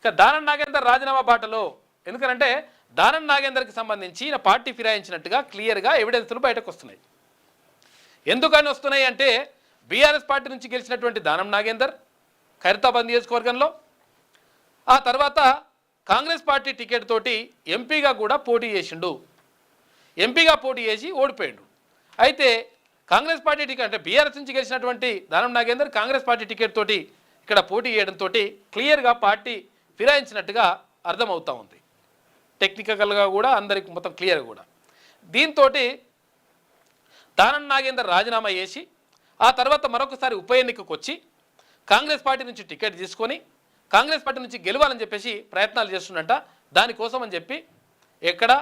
ఇక దానం నాగేందర్ రాజీనామా బాటలో ఎందుకంటే దానం నాగేందర్కి సంబంధించి ఈయన పార్టీ ఫిరాయించినట్టుగా క్లియర్గా ఎవిడెన్స్లు బయటకు వస్తున్నాయి ఎందుకని వస్తున్నాయి అంటే బీఆర్ఎస్ పార్టీ నుంచి గెలిచినటువంటి దానం నాగేందర్ ఖైరతాబాద్ నియోజకవర్గంలో ఆ తర్వాత కాంగ్రెస్ పార్టీ టికెట్ తోటి ఎంపీగా కూడా పోటీ చేసిండు. ఎంపీగా పోటీ చేసి ఓడిపోయిండు. అయితే కాంగ్రెస్ పార్టీ టికెట్ అంటే బీఆర్ఎస్ నుంచి గెలిచినటువంటి దానం నాగేందర్ కాంగ్రెస్ పార్టీ టికెట్ తోటి ఇక్కడ పోటీ చేయడంతో క్లియర్గా పార్టీ ఫిరాయించినట్టుగా అర్థమవుతా ఉంది. టెక్నికల్గా కూడా అందరికి మొత్తం క్లియర్ కూడా. దీంతో దానం నాగేందర్ రాజీనామా చేసి ఆ తర్వాత మరొకసారి ఉప ఎన్నికకు వచ్చి కాంగ్రెస్ పార్టీ నుంచి టికెట్ తీసుకొని కాంగ్రెస్ పార్టీ నుంచి గెలవాలని చెప్పేసి ప్రయత్నాలు చేస్తుండట. దానికోసం అని చెప్పి ఎక్కడ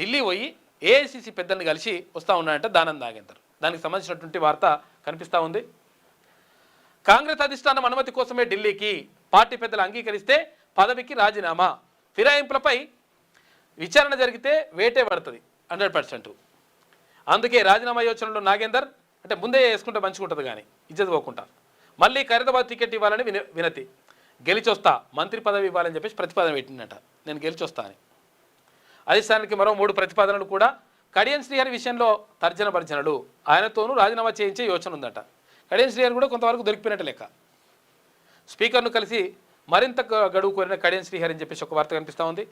ఢిల్లీ పోయి ఏఐసిసి పెద్దల్ని కలిసి వస్తూ ఉన్నాడంట దానం నాగేందర్. దానికి సంబంధించినటువంటి వార్త కనిపిస్తూ ఉంది. కాంగ్రెస్ అధిష్టానం అనుమతి కోసమే ఢిల్లీకి పార్టీ పెద్దలు అంగీకరిస్తే పదవికి రాజీనామా. ఫిరాయింపులపై విచారణ జరిగితే వేటే పడుతుంది హండ్రెడ్ పర్సెంట్. అందుకే రాజీనామా యోచనలో నాగేందర్ అంటే ముందే వేసుకుంటే మంచిగా ఉంటుంది కానీ ఇజ్జత్ పోకుండా. మళ్ళీ ఖరీదాబాద్ టికెట్ ఇవ్వాలని విన వినతి. గెలిచొస్తా మంత్రి పదవి ఇవ్వాలని చెప్పేసి ప్రతిపాదన పెట్టిందట. నేను గెలిచొస్తా అని. అధిష్టానానికి మరో మూడు ప్రతిపాదనలు కూడా. కడియన్ శ్రీహరి విషయంలో తర్జన భర్జనలు. ఆయనతోనూ రాజీనామా చేయించే యోచన ఉందట. కడియన్ శ్రీహరి కూడా కొంతవరకు దొరికిపోయినట్టు లెక్క. స్పీకర్ను కలిసి మరింత గడువు కోరిన కడియం శ్రీహరి అని చెప్పేసి ఒక వార్త కనిపిస్తూ ఉంది.